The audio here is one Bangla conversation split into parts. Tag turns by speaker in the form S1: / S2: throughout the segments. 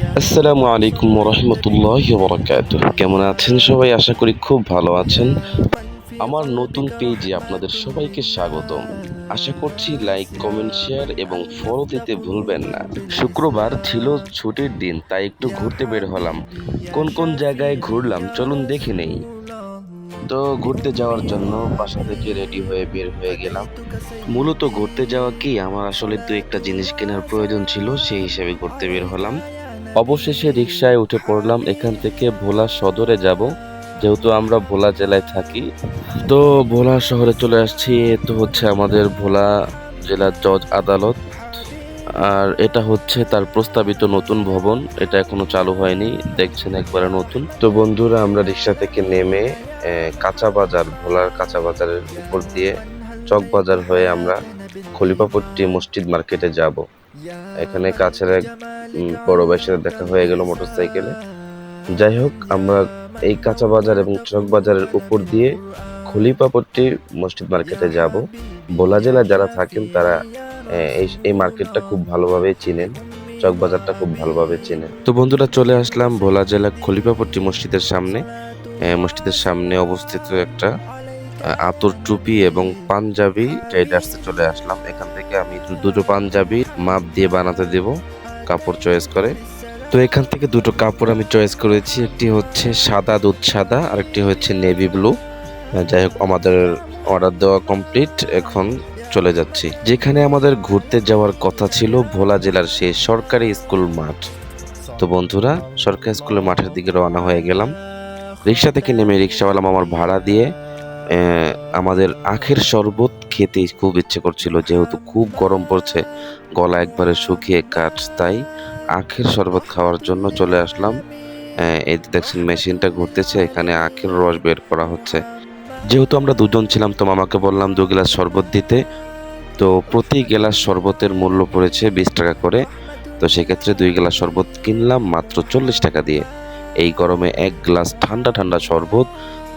S1: আসসালামু আলাইকুম রহমতুল্লাহ বরকাত কেমন আছেন সবাই? আশা করি খুব ভালো আছেন। আমার নতুন পেজে আপনাদের সবাইকে স্বাগতম। আশা করছি লাইক, কমেন্ট, শেয়ার এবং ফলো দিতে ভুলবেন না। শুক্রবার ছিল ছুটির দিন, তাই একটু ঘুরতে বের হলাম। কোন কোন জায়গায় ঘুরলাম চলুন দেখে নেই। তো ঘুরতে যাওয়ার জন্য বাসা থেকে রেডি হয়ে বের হয়ে গেলাম। মূলত ঘুরতে যাওয়া কি? আমার আসলে দু একটা জিনিস কেনার প্রয়োজন ছিল, সেই হিসেবে ঘুরতে বের হলাম। অবশেষে রিক্সায় উঠে পড়লাম এখান থেকে ভোলা সদরে যাব। যেহেতু আমরা ভোলা জেলায় থাকি, তো ভোলা শহরে চলে আসছি। তো হচ্ছে আমাদের ভোলা জেলার জজ আদালত। আর এটা হচ্ছে তার প্রস্তাবিত নতুন ভবন। এটা এখনও চালু হয়নি, দেখছেন একবারে নতুন। তো বন্ধুরা, আমরা রিক্সা থেকে নেমে কাঁচা বাজার, ভোলার কাঁচা বাজারের উপর দিয়ে চক বাজার হয়ে আমরা খলিফাপট্টি মসজিদ মার্কেটে যাব। এখানে কাছের এক বড় সাথে দেখা হয়ে গেল মোটরসাইকেলে। যাই হোক, আমরা এই কাঁচা বাজার এবং চক বাজারের উপর দিয়ে খলিফাপট্টি মসজিদ মার্কেটে যাব। ভোলা জেলা যারা থাকেন, তারা এই মার্কেটটা খুব ভালোভাবে চিনেন। চক বাজারটা খুব ভালোভাবে চেনেন। তো বন্ধুরা, চলে আসলাম ভোলা জেলা খলিফাপট্টি মসজিদের সামনে। মসজিদের সামনে অবস্থিত একটা আতর টুপি এবং পাঞ্জাবি ট্রেডার্সে চলে আসলাম। এখান থেকে আমি দুটো পাঞ্জাবি মাপ দিয়ে বানাতে দেব, কাপড় চয়েস করে। তো এখান থেকে দুটো কাপড় আমি চয়েস করেছি। একটি হচ্ছে সাদা দুধ সাদা আর একটি হচ্ছে নেভি ব্লু। যাই হোক, আমাদের অর্ডার দেওয়া কমপ্লিট, এখন চলে যাচ্ছি। যেখানে আমাদের ঘুরতে যাওয়ার কথা ছিল ভোলা জেলার সেই সরকারি স্কুল মাঠ। তো বন্ধুরা, সরকারি স্কুলের মাঠের দিকে রওনা হয়ে গেলাম। রিক্সা থেকে নেমে রিক্সাওয়ালাম আমার ভাড়া দিয়ে আমাদের আখের শরবত খেতে খুব ইচ্ছে করছিল, যেহেতু খুব গরম পড়ছে, গলা একবারে শুকিয়ে কাঠ, তাই আখের শরবত খাওয়ার জন্য চলে আসলাম। এই দেখছেন, মেশিনটা ঘুরতেছে, এখানে আখের রস বের করা হচ্ছে। যেহেতু আমরা দুজন ছিলাম, তো মামাকে বললাম দু গ্লাস শরবত দিতে। তো প্রতি গ্লাস শরবতের মূল্য পড়েছে বিশ টাকা করে। তো সেক্ষেত্রে দুই গ্লাস শরবত কিনলাম মাত্র চল্লিশ টাকা দিয়ে। এই গরমে এক গ্লাস ঠান্ডা ঠান্ডা শরবত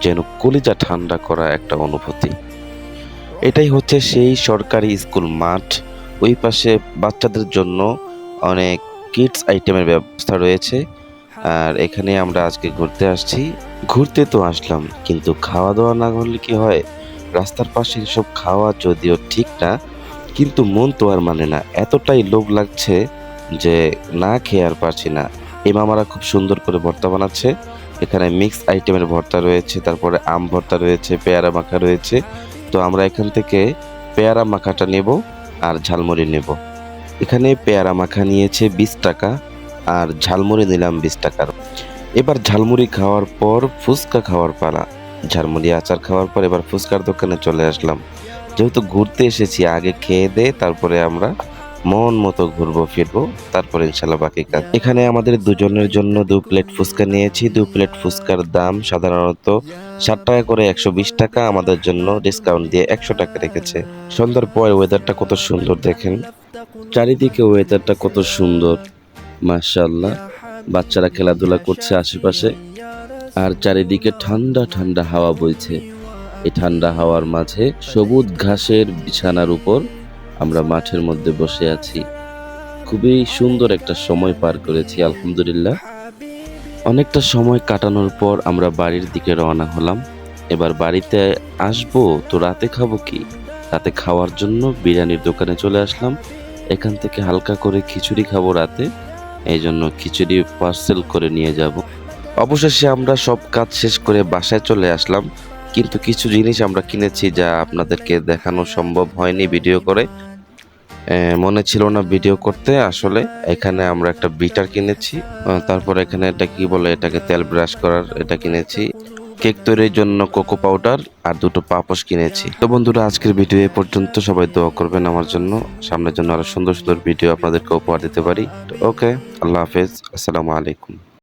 S1: যেন কলিজা ঠান্ডা করা একটা অনুভূতি। এটাই হচ্ছে সেই সরকারি স্কুল মাঠ। ওই পাশে বাচ্চাদের জন্য অনেক কিডস আইটেমের ব্যবস্থা রয়েছে। আর এখানে আমরা আজকে ঘুরতে আসছি। ঘুরতে তো আসলাম, কিন্তু খাওয়া দাওয়া না করলে কি হয়? রাস্তার পাশে এসব খাওয়া যদিও ঠিক না, কিন্তু মন তো আর মানে না। এতটাই লোভ লাগছে যে না খেয়ে আর পারছি না। এই মামারা খুব সুন্দর করে ভর্তা বানাচ্ছে। এখানে মিক্স আইটেমের ভর্তা রয়েছে, তারপরে আম ভর্তা রয়েছে, পেয়ারা মাখা রয়েছে। তো আমরা এখান থেকে পেয়ারা মাখাটা নেব আর ঝালমুড়ি নেব। এখানে পেয়ারা মাখা নিয়েছে বিশ টাকা আর ঝালমুড়ি নিলাম বিশ টাকার। এবার ঝালমুড়ি খাওয়ার পর ফুচকা খাওয়ার পালা। ঝালমুড়ি আচার খাওয়ার পর এবার ফুচকার দোকানে চলে আসলাম। যেহেতু ঘুরতে এসেছি, আগে খেয়ে দে, তারপরে আমরা মন মতো ঘুরবো ফিরবো তারপরে ইনশাল্লাহ বাকি কাজ। এখানে আমাদের দুজনের জন্য দু প্লেট ফুচকা নিয়েছি। দু প্লেট ফুচকার দাম সাধারণত ষাট টাকা করে একশো বিশ টাকা। আমাদের জন্য ডিসকাউন্ট দিয়ে একশো টাকা রেখেছে। সন্ধ্যার পর ওয়েদারটা কত সুন্দর দেখেন। চারিদিকে ওয়েদারটা কত সুন্দর মাশাল্লাহ বাচ্চারা খেলাধুলা করছে আশেপাশে। আর চারিদিকে ঠান্ডা ঠান্ডা হাওয়া বইছে। এই ঠান্ডা হাওয়ার মাঝে সবুজ ঘাসের বিছানার উপর আমরা মাঠের মধ্যে বসে আছি। খুবই সুন্দর একটা সময় পার করেছি, আলহামদুলিল্লাহ। অনেকটা সময় কাটানোর পর আমরা বাড়ির দিকে রওনা হলাম। এবার বাড়িতে আসব তো রাতে খাব কি? রাতে খাওয়ার জন্য বিরিয়ানির দোকানে চলে আসলাম। এখান থেকে হালকা করে খিচুড়ি খাব রাতে। এই জন্য খিচুড়ি পার্সেল করে নিয়ে যাব। অবশেষে আমরা সব কাজ শেষ করে বাসায় চলে আসলাম। কিন্তু কিছু জিনিস আমরা কিনেছি যা আপনাদেরকে দেখানো সম্ভব হয়নি ভিডিও করে। মনে ছিল না ভিডিও করতে। আসলে এখানে আমরা একটা বিটার কিনেছি। তারপর এখানে এটা কি বলে? এটাকে তেল ব্রাশ করার এটা কিনেছি। কেক তৈরির জন্য কোকো পাউডার আর দুটো পাপোশ কিনেছি। তো বন্ধুরা, আজকের ভিডিও এ পর্যন্ত সবাই দোয়া করবেন আমার জন্য। সামনের জন্য আরও সুন্দর সুন্দর ভিডিও আপনাদেরকে উপহার দিতে পারি। ওকে, আল্লাহ হাফেজ। আসসালামু আলাইকুম।